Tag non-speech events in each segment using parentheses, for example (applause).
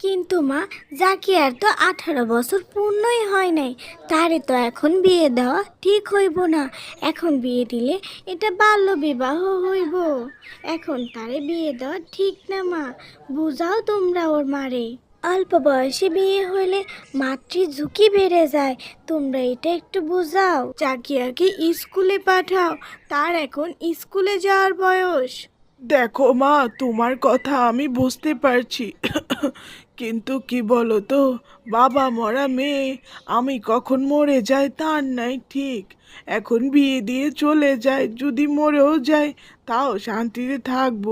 কিন্তু মা জাকিয়ার তো আঠারো বছর পূর্ণই হয় নাই, তারে তো এখন বিয়ে দেওয়া ঠিক হইব না। এখন বিয়ে দিলে এটা বাল্য বিবাহ হইব। এখন তারে বিয়ে দেওয়া ঠিক না মা, বুঝাও তোমরা ওর মারে। অল্প বয়সে বিয়ে হইলে মাতৃ ঝুঁকি বেড়ে যায়, তোমরা এটা একটু বুঝাও। জাকিয়াকে স্কুলে পাঠাও, তার এখন স্কুলে যাওয়ার বয়স। দেখো মা, তোমার কথা আমি বুঝতে পারছি। কিন্তু কি বলো তো বাবা মরা মেয়ে, আমি কখন মরে যাই তার নাই ঠিক। এখন বিয়ে দিয়ে চলে যায় যদি মরেও যায় তাও শান্তিতে থাকব।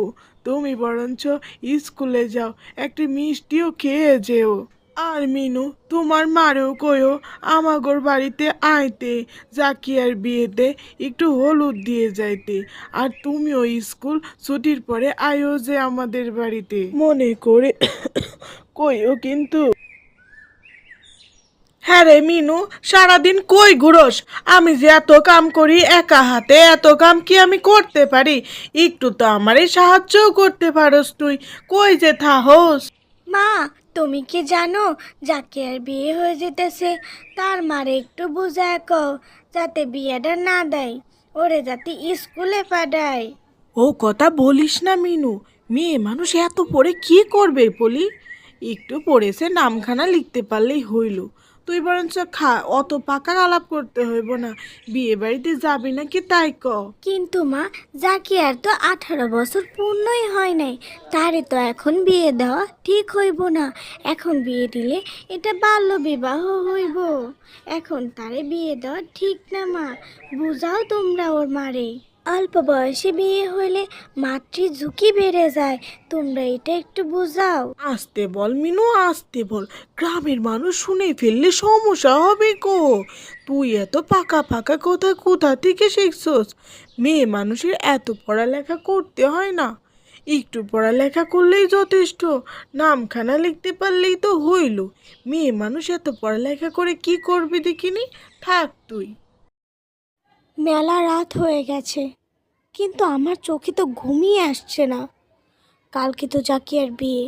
তুমি বরঞ্চ স্কুলে যাও, একটি মিষ্টিও খেয়ে যেও। আর মিনু, তোমার মারেও কয়ো আমাগর বাড়িতে আইতে, জাকিয়ার বিয়েতে একটু হলুদ দিয়ে যাইতে, আর তুমিও স্কুল ছুটির পরে আয়ো যে আমাদের বাড়িতে। মনে করে (coughs) কইও কিন্তু। হ্যাঁ রে মিনু, সারাদিন কই ঘুরোস? আমি যে এত কাম করি একা হাতে, এত কাম কি আমি করতে পারি? একটু তো আমারই সাহায্যও করতে পারোস তুই, কই যে থাহস? মা তুমি কি জানো, যাকে আর বিয়ে হয়ে যেতেছে, তার মারে একটু বুঝায় কও, যাতে বিয়েটা না দেয়, ওরে যাতে স্কুলে পাঠায়। ও কথা বলিস না মিনু, মেয়ে মানুষ এত পড়ে কি করবে বলি? একটু পড়েছে নামখানা লিখতে পারলেই হইল। তুই বরঞ্চ খা, অত পাকা আলাপ করতে হইব না। বিয়ে বাড়িতে যাবি নাকি তাই ক? কিন্তু মা জাকিয়ার তো আঠারো বছর পূর্ণই হয় নাই, তারে তো এখন বিয়ে দেওয়া ঠিক হইব না। এখন বিয়ে দিলে এটা বাল্য বিবাহ হইব। এখন তারে বিয়ে দেওয়া ঠিক না মা, বুঝাও তোমরা ওর মারে। অল্প বয়সে বিয়ে হইলে মাতৃ ঝুঁকি বেড়ে যায়। তোমরা এটা একটু বুঝাও। আসতে বল মিনু আসতে বল। গ্রামের মানুষ শুনে ফেললে সমস্যা হবে গো তুই এত পাকা পাকা কথা কোথা থেকে শিখছস? মেয়ে মানুষের এত পড়ালেখা করতে হয় না। একটু পড়ালেখা করলেই যথেষ্ট। নামখানা লিখতে পারলেই তো হইল। মেয়ে মানুষ এত পড়ালেখা করে কি করবে দেখিনি? থাক তুই। মেলা রাত হয়ে গেছে। কিন্তু আমার চোখে তো ঘুমিয়ে আসছে না। কালকে তো জাকিয়ার বিয়ে।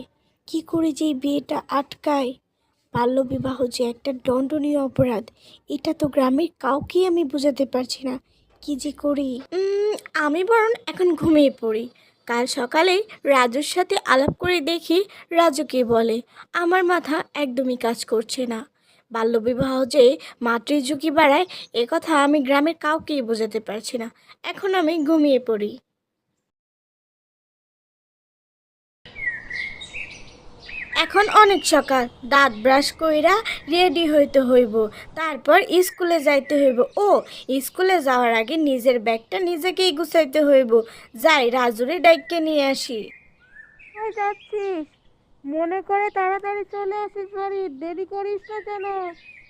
কি করে যে বিয়েটা আটকায়? বাল্যবিবাহ যে একটা দণ্ডনীয় অপরাধ, এটা তো গ্রামের কাউকেই আমি বোঝাতে পারছি না। কি যে করি? আমি বরং এখন ঘুমিয়ে পড়ি। কাল সকালে রাজুর সাথে আলাপ করে দেখি রাজুকে বলে, আমার মাথা একদমই কাজ করছে না। বাল্যবিবাহ যে মাতৃ ঝুঁকি বাড়ায়, এ কথা আমি গ্রামের কাউকেই বোঝাতে পারছি না। এখন আমি ঘুমিয়ে পড়ি। এখন অনেক সকাল। দাঁত ব্রাশ কইরা রেডি হইতে হইব। তারপর স্কুলে যাইতে হইব। ও, স্কুলে যাওয়ার আগে নিজের ব্যাগটা নিজেকেই গুছাইতে হইব। যাই, রাজুরে ডাইককে নিয়ে আসি। যাচ্ছিস? মনে করে তাড়াতাড়ি চলে আসিস বাড়ি। দেরি করিস না কেন?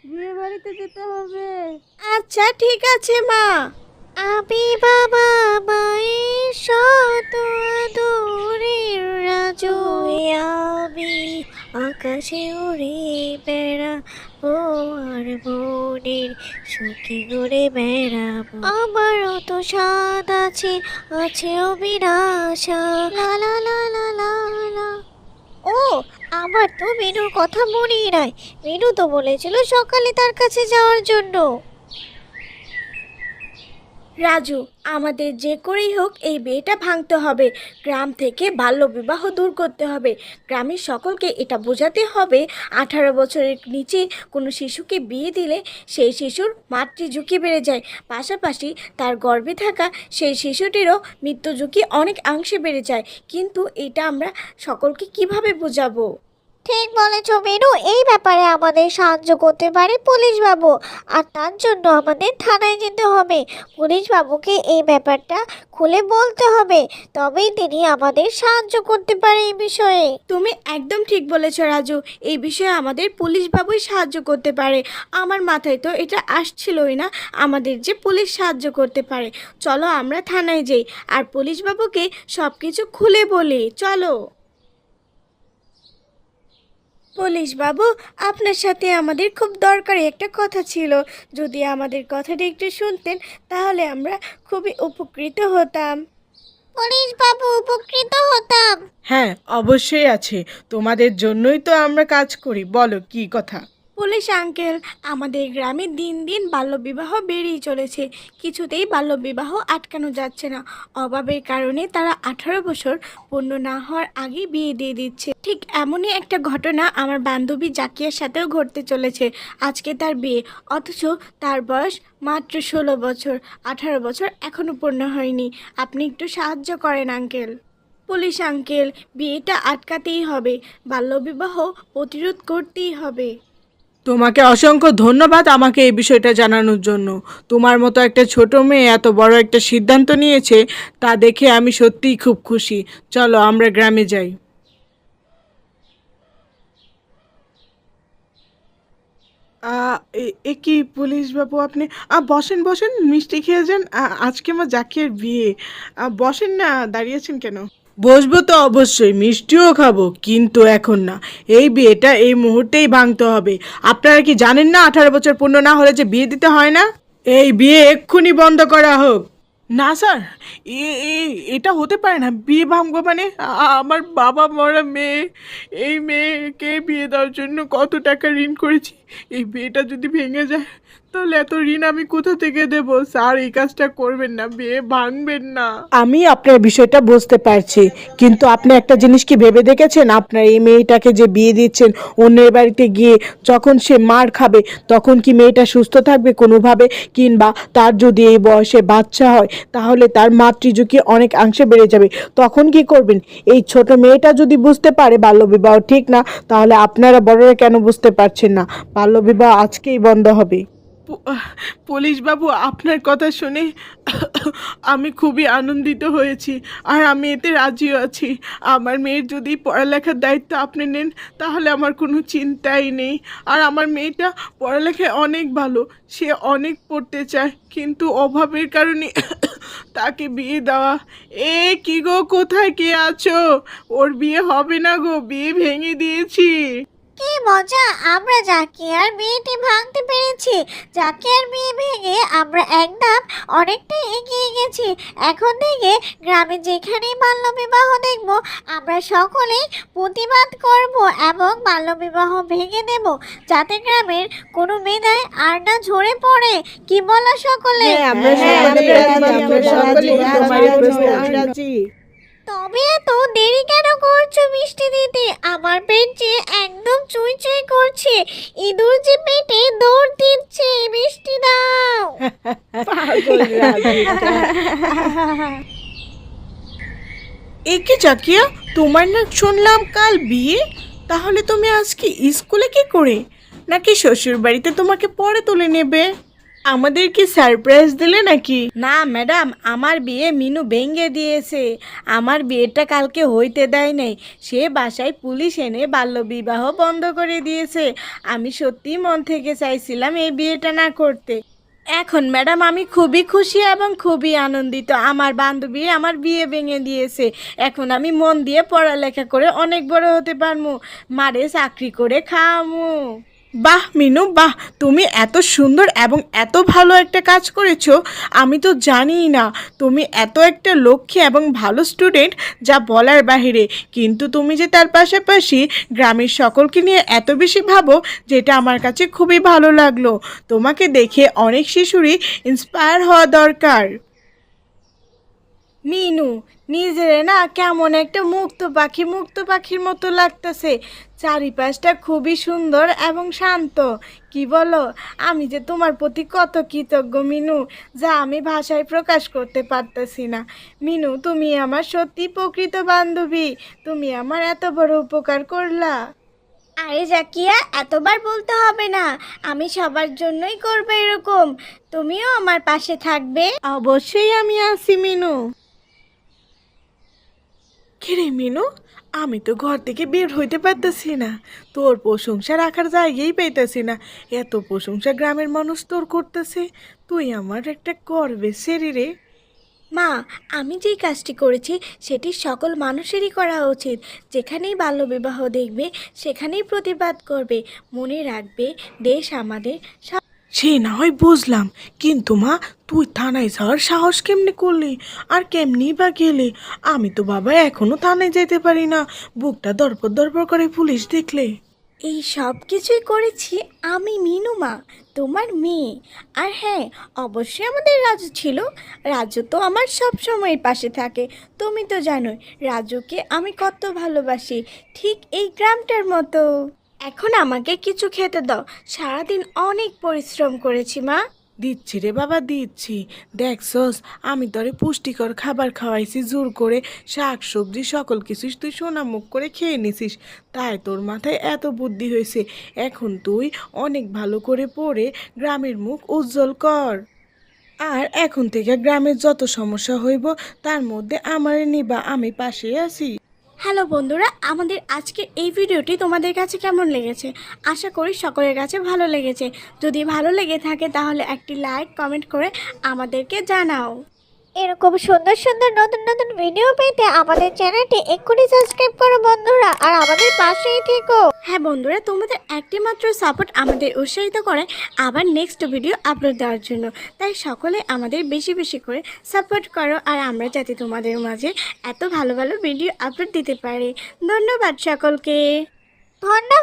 বিয়ে বাড়িতে যেতে হবে। আচ্ছা ঠিক আছে মা। আমি বাবা মায়ের শত দূরের রাজু। আমি আকাশে উড়ে বেড়া ও আর মনের সুখে ঘুরে বেড়াবো। আমারও তো স্বাদ আছে আছে অবিনাশা। লা লা লা লা লা। ও, আমার তো মেনুর কথা মনেই নাই। মেনু তো বলেছিল সকালে তার কাছে যাওয়ার জন্য। রাজু, আমাদের যে করেই হোক এই বিয়েটা ভাঙতে হবে। গ্রাম থেকে বাল্যবিবাহ দূর করতে হবে। গ্রামের সকলকে এটা বোঝাতে হবে, আঠারো বছরের নিচে কোনো শিশুকে বিয়ে দিলে সেই শিশুর মাতৃ ঝুঁকি বেড়ে যায়। পাশাপাশি তার গর্ভে থাকা সেই শিশুটিরও মৃত্যু ঝুঁকি অনেক অংশে বেড়ে যায়। কিন্তু এটা আমরা সকলকে কীভাবে বোঝাবো? ঠিক বলেছ মেনু এই ব্যাপারে আমাদের সাহায্য করতে পারে পুলিশ বাবু আর তার জন্য আমাদের থানায় যেতে হবে। পুলিশ বাবুকে এই ব্যাপারটা খুলে বলতে হবে। তবেই তিনি আমাদের সাহায্য করতে পারে এই বিষয়ে। তুমি একদম ঠিক বলেছ, রাজু। এই বিষয়ে আমাদের পুলিশ বাবুই সাহায্য করতে পারে। আমার মাথায় তো এটা আসছিলই না আমাদের যে পুলিশ সাহায্য করতে পারে। চলো আমরা থানায় যাই। আর পুলিশ বাবুকে সব কিছু খুলে বলি। চলো। পুলিশ বাবু আপনার সাথে আমাদের খুব দরকারি একটা কথা ছিল। যদি আমাদের কথাটা একটু শুনতেন তাহলে আমরা খুবই উপকৃত হতাম। পুলিশ বাবু উপকৃত হতাম? হ্যাঁ অবশ্যই আছে। তোমাদের জন্যই তো আমরা কাজ করি। বলো কি কথা? পুলিশ আঙ্কেল, আমাদের গ্রামে দিন দিন বাল্যবিবাহ বেড়েই চলেছে। কিছুতেই বাল্যবিবাহ আটকানো যাচ্ছে না। অভাবের কারণে তারা আঠারো বছর পূর্ণ না হওয়ার আগেই বিয়ে দিয়ে দিচ্ছে। ঠিক এমনই একটা ঘটনা আমার বান্ধবী জাকিয়ার সাথেও ঘটতে চলেছে আজকে তার বিয়ে। অথচ তার বয়স মাত্র ষোলো বছর। আঠারো বছর এখনও পূর্ণ হয়নি। আপনি একটু সাহায্য করেন, আঙ্কেল। পুলিশ আঙ্কেল, বিয়েটা আটকাতেই হবে। বাল্যবিবাহ প্রতিরোধ করতেই হবে। তোমাকে অসংখ্য ধন্যবাদ আমাকে এই বিষয়টা জানানোর জন্য। তোমার মতো একটা ছোট মেয়ে এত বড় একটা সিদ্ধান্ত নিয়েছে, তা দেখে আমি সত্যিই খুব খুশি। চলো, আমরা গ্রামে যাই। এ কি পুলিশ বাবু আপনি বসেন বসেন, মিষ্টি খেয়ে যান। আজকে আমার জাকির বিয়ে। বসেন না দাঁড়িয়েছেন কেন? বসবো তো অবশ্যই, মিষ্টিও খাব, কিন্তু এখন না। এই বিয়েটা এই মুহূর্তেই ভাঙতে হবে। আপনারা কি জানেন না আঠারো বছর পূর্ণ না হলে যে বিয়ে দিতে হয় না? এই বিয়ে এক্ষুনি বন্ধ করা হোক। না, স্যার এটা হতে পারে না। বিয়ে ভাঙবো মানে আমার বাবা মরা মেয়ে, এই মেয়েকে বিয়ে দেওয়ার জন্য কত টাকা ঋণ করেছি। এই বিয়েটা যদি ভেঙে যায় তাহলে এত ঋণ আমি কোথা থেকে দেব? স্যার, এই কাজটা করবেন না, বিয়ে ভাঙবেন না। আমি আপনার বিষয়টা বুঝতে পারছি, কিন্তু আপনি একটা জিনিস কি ভেবে দেখেছেন? আপনার এই মেয়েটাকে যে বিয়ে দিচ্ছেন, অন্যের বাড়িতে গিয়ে যখন সে মার খাবে, তখন কি মেয়েটা সুস্থ থাকবে কোনোভাবে? কিংবা তার যদি এই বয়সে বাচ্চা হয়, তাহলে তার মাতৃঝুঁকি অনেক অংশে বেড়ে যাবে। তখন কি করবেন? এই ছোট মেয়েটা যদি বুঝতে পারে বাল্যবিবাহ ঠিক না, তাহলে আপনারা বড়রা কেন বুঝতে পারছেন না? বাল্যবিবাহ আজকেই বন্ধ হবে। পুলিশ বাবু আপনার কথা শুনে আমি খুবই আনন্দিত হয়েছি। আর আমি এতে রাজিও আছি। আমার মেয়ের যদি পড়ালেখার দায়িত্ব আপনি নেন, তাহলে আমার কোনো চিন্তাই নেই। আর আমার মেয়েটা পড়ালেখায় অনেক ভালো, সে অনেক পড়তে চায়। কিন্তু অভাবের কারণে তাকে বিয়ে দেওয়া। এ কি গো, কোথায় কে আছো? ওর বিয়ে হবে না গো, বিয়ে ভেঙে দিয়েছি। কি মজা আমরা জাকিয়ার বিয়েটি ভাঙতে পেরেছি। জাকিয়ার বিয়ে ভেঙে আমরা একদম অনেকটাই এগিয়ে গেছি। এখন থেকে গ্রামে যেখানেই বাল্যবিবাহ দেখব আমরা সকলেই প্রতিবাদ করব এবং বাল্যবিবাহ ভেঙে দেব যাতে গ্রামের কোনো মেধায় আর না ঝরে পড়ে। কি বলো সকলে? আমরা হ্যাঁ, রাজি। তবে এত দেরি কেন করছ মিষ্টি দিতে আমার পেট যে চুই চুই করছে। ইঁদুর যে পেটে দৌড় দিচ্ছে, মিষ্টি দাও। একে জাকিয়া, তোমার না শুনলাম কাল বিয়ে? তাহলে তুমি আজকে স্কুলে কি করে? নাকি শ্বশুর বাড়িতে তোমাকে পরে তুলে নেবে? আমাদের কি সারপ্রাইজ দিলে নাকি? না ম্যাডাম আমার বিয়ে মিনু ভেঙে দিয়েছে। আমার বিয়েটা কালকে হইতে দেয় নাই। সে বাসায় পুলিশ এনে বাল্যবিবাহ বন্ধ করে দিয়েছে। আমি সত্যি মন থেকে চাইছিলাম এই বিয়েটা না করতে। এখন ম্যাডাম আমি খুবই খুশি এবং খুবই আনন্দিত। আমার বান্ধবী আমার বিয়ে ভেঙে দিয়েছে। এখন আমি মন দিয়ে পড়ালেখা করে অনেক বড় হতে পারমু। মারে চাকরি করে খাওয়ামু। বাহ, মিনু, বাহ, তুমি এত সুন্দর এবং এত ভালো একটা কাজ করেছ, আমি তো জানিই না। তুমি এত একটা লক্ষ্মী এবং ভালো স্টুডেন্ট যা বলার বাহিরে। কিন্তু তুমি যে তার পাশাপাশি গ্রামের সকলকে নিয়ে এত বেশি ভাবো, যেটা আমার কাছে খুবই ভালো লাগল। তোমাকে দেখে অনেক শিশুরই ইন্সপায়ার হওয়া দরকার। মিনু নিজের না কেমন একটা মুক্ত পাখি মুক্ত পাখির মতো লাগতেছে। চারিপাশটা খুবই সুন্দর এবং শান্ত। কি বলো? আমি যে তোমার প্রতি কত কৃতজ্ঞ মিনু যা আমি ভাষায় প্রকাশ করতে পারতেছি না। মিনু তুমি আমার সত্যি প্রকৃত বান্ধবী। তুমি আমার এত বড় উপকার করলা। আরে জাকিয়া এতবার বলতে হবে না। আমি সবার জন্যই করব এরকম। তুমিও আমার পাশে থাকবে। অবশ্যই আমি আছি মিনু। কিরে মিনু, আমি তো ঘর থেকে বের হইতে পারতেছি না। তোর প্রশংসা রাখার জায়গাই পাইতেছি না। এত প্রশংসা গ্রামের মানুষ তোর করতেছে, তুই আমার একটা গর্বের শরীরে মা, আমি যেই কাজটি করেছি, সেটি সকল মানুষেরই করা উচিত। যেখানেই বাল্যবিবাহ দেখবে, সেখানেই প্রতিবাদ করবে। মনে রাখবে, দেশ আমাদের সে না হয় বুঝলাম। কিন্তু মা, তুই থানায় যাওয়ার সাহস কেমনি করলি? আর কেমনি বা গেলি? আমি তো বাবা এখনও থানায় যেতে পারি না। বুকটা দরপর দরপর করে পুলিশ দেখলে। এই সব কিছুই করেছি আমি মিনুমা তোমার মেয়ে। আর হ্যাঁ অবশ্যই আমাদের রাজু ছিল। রাজু তো আমার সব সময় পাশে থাকে। তুমি তো জানোই, রাজুকে আমি কত ভালোবাসি। ঠিক এই গ্রামটার মতো। এখন আমাকে কিছু খেতে দাও। সারাদিন অনেক পরিশ্রম করেছি, মা। দিচ্ছি রে বাবা, দিচ্ছি। দেখছস আমি তোরে পুষ্টিকর খাবার খাওয়াইছি, জোর করে। শাক সবজি সকল কিছুই তুই সোনা মুখ করে খেয়ে নিছিস। তাই তোর মাথায় এত বুদ্ধি হয়েছে। এখন তুই অনেক ভালো করে পড়ে গ্রামের মুখ উজ্জ্বল কর। আর এখন থেকে গ্রামের যত সমস্যা হইব, তার মধ্যে আমার নিবা, আমি পাশে আছি। হ্যালো বন্ধুরা, আমাদের আজকে এই ভিডিওটি তোমাদের কাছে কেমন লেগেছে? আশা করি সকলের কাছে ভালো লেগেছে। যদি ভালো লেগে থাকে তাহলে একটি লাইক কমেন্ট করে আমাদেরকে জানাও। এরকম সুন্দর সুন্দর নতুন নতুন ভিডিও পেতে আমাদের চ্যানেলটি এক্ষুনি সাবস্ক্রাইব করো বন্ধুরা আর আমাদের পাশেই থেকো। হ্যাঁ বন্ধুরা তোমাদের একটি মাত্র সাপোর্ট আমাদের উৎসাহিত করে আবার নেক্সট ভিডিও আপলোড দেওয়ার জন্য। তাই সকলে আমাদের বেশি বেশি করে সাপোর্ট করো আর আমরা যাতে তোমাদের মাঝে এত ভালো ভালো ভিডিও আপলোড দিতে পারি। ধন্যবাদ সকলকে। ধন্যবাদ।